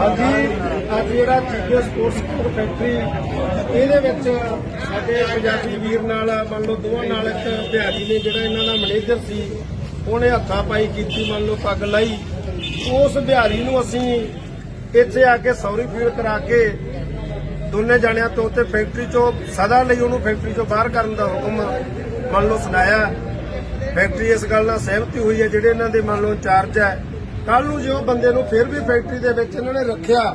ਹਾਂਜੀ, ਅੱਜ ਜਿਹੜਾ ਜੀਕੇ ਸਪੋਰਟਸ ਫੈਕਟਰੀ ਇਹਦੇ ਵਿੱਚ ਸਾਡੇ ਪੰਜਾਬੀ ਵੀਰ ਨਾਲ, ਮੰਨ ਲਓ ਦੋਵਾਂ ਨਾਲ ਇੱਕ ਬਿਹਾਰੀ ਨੇ ਜਿਹੜਾ ਇਹਨਾਂ ਦਾ ਮੈਨੇਜਰ ਸੀ, ਉਹਨੇ ਹੱਥਾਂ ਪਾਈ ਕੀਤੀ, ਮੰਨ ਲਓ ਪੱਗ ਲਾਈ। ਉਸ ਬਿਹਾਰੀ ਨੂੰ ਅਸੀਂ ਇੱਥੇ ਆ ਕੇ ਸੌਰੀ ਫੀਲ ਕਰਾ ਕੇ ਦੋਨੇ ਜਾਣਿਆਂ ਤੋਂ ਤੇ ਫੈਕਟਰੀ ਚੋਂ ਸਦਾ ਲਈ ਉਹਨੂੰ ਫੈਕਟਰੀ ਚੋਂ ਬਾਹਰ ਕਰਨ ਦਾ ਹੁਕਮ, ਮੰਨ ਲਓ ਸੁਣਾਇਆ। ਫੈਕਟਰੀ ਇਸ ਗੱਲ ਨਾਲ ਸਹਿਮਤੀ ਹੋਈ ਹੈ, ਜਿਹੜੇ ਇਹਨਾਂ ਦੇ ਮੰਨ ਲਓ ਇੰਚਾਰਜ ਹੈ ਕੱਲ ਨੂੰ ਜੋ ਬੰਦੇ ਨੂੰ ਫਿਰ ਵੀ ਫੈਕਟਰੀ ਦੇ ਵਿੱਚ ਇਹਨਾਂ ਨੇ ਰੱਖਿਆ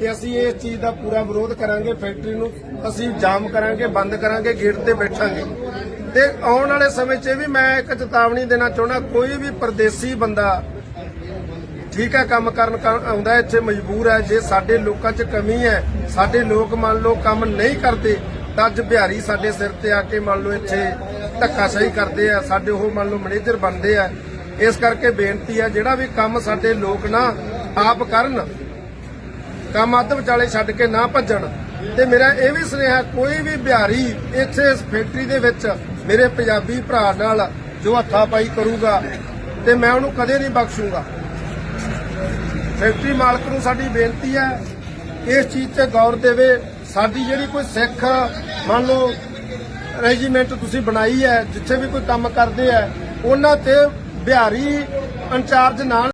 ਤੇ ਅਸੀਂ ਇਸ ਚੀਜ਼ ਦਾ ਪੂਰਾ ਵਿਰੋਧ ਕਰਾਂਗੇ, ਫੈਕਟਰੀ ਨੂੰ ਅਸੀਂ ਜਾਮ ਕਰਾਂਗੇ, ਬੰਦ ਕਰਾਂਗੇ, ਗੇਟ ਤੇ ਬੈਠਾਂਗੇ। ਤੇ ਆਉਣ ਵਾਲੇ ਸਮੇਂ 'ਚ ਵੀ ਮੈਂ ਇੱਕ ਚੇਤਾਵਨੀ ਦੇਣਾ ਚਾਹੁੰਦਾ, ਕੋਈ ਵੀ ਪਰਦੇਸੀ ਬੰਦਾ ਠੀਕ ਹੈ, ਕੰਮ ਕਰਨ ਆਉਂਦਾ ਇੱਥੇ ਮਜਬੂਰ ਹੈ, ਜੇ ਸਾਡੇ ਲੋਕਾਂ 'ਚ ਕਮੀ ਹੈ, ਸਾਡੇ ਲੋਕ ਮੰਨ ਲਓ ਕੰਮ ਨਹੀਂ ਕਰਦੇ, ਤਾਂ ਅੱਜ ਬਿਹਾਰੀ ਸਾਡੇ ਸਿਰ ਤੇ ਆ ਕੇ ਮੰਨ ਲਓ ਇੱਥੇ ਧੱਕਾਸ਼ਾਹੀ ਕਰਦੇ ਆ, ਸਾਡੇ ਉਹ ਮੰਨ ਲਓ ਮੈਨੇਜਰ ਬਣਦੇ ਆ ਇਸ ਕਰਕੇ ਬੇਨਤੀ ਹੈ ਜਿਹੜਾ ਵੀ ਕੰਮ ਸਾਡੇ ਲੋਕ ਨਾ ਆਪ ਕਰਨ, ਕੰਮ ਅੱਧ ਵਿਚਾਲੇ ਛੱਡ ਕੇ ਨਾ ਭੱਜਣ। ਤੇ ਮੇਰਾ ਇਹ ਵੀ ਸੁਨੇਹਾ, ਕੋਈ ਵੀ ਬਿਹਾਰੀ ਇੱਥੇ ਇਸ ਫੈਕਟਰੀ ਦੇ ਵਿੱਚ ਮੇਰੇ ਪੰਜਾਬੀ ਭਰਾ ਨਾਲ ਜੋ ਹੱਥਾ ਪਾਈ ਕਰੂਗਾ, ਤੇ ਮੈਂ ਉਹਨੂੰ ਕਦੇ ਨਹੀਂ ਬਖਸ਼ੂਗਾ। ਫੈਕਟਰੀ ਮਾਲਕ ਨੂੰ ਸਾਡੀ ਬੇਨਤੀ ਹੈ ਇਸ ਚੀਜ਼ ਤੇ ਗੌਰ ਦੇਵੇ। ਸਾਡੀ ਜਿਹੜੀ ਕੋਈ ਸਿੱਖ, ਮੰਨ ਲਓ, ਰੈਜੀਮੈਂਟ ਤੁਸੀਂ ਬਣਾਈ ਹੈ, ਜਿੱਥੇ ਵੀ ਕੋਈ ਕੰਮ ਕਰਦੇ ਆ, ਉਹਨਾਂ ਤੇ ਬਿਹਾਰੀ ਇੰਚਾਰਜ ਨਾਲ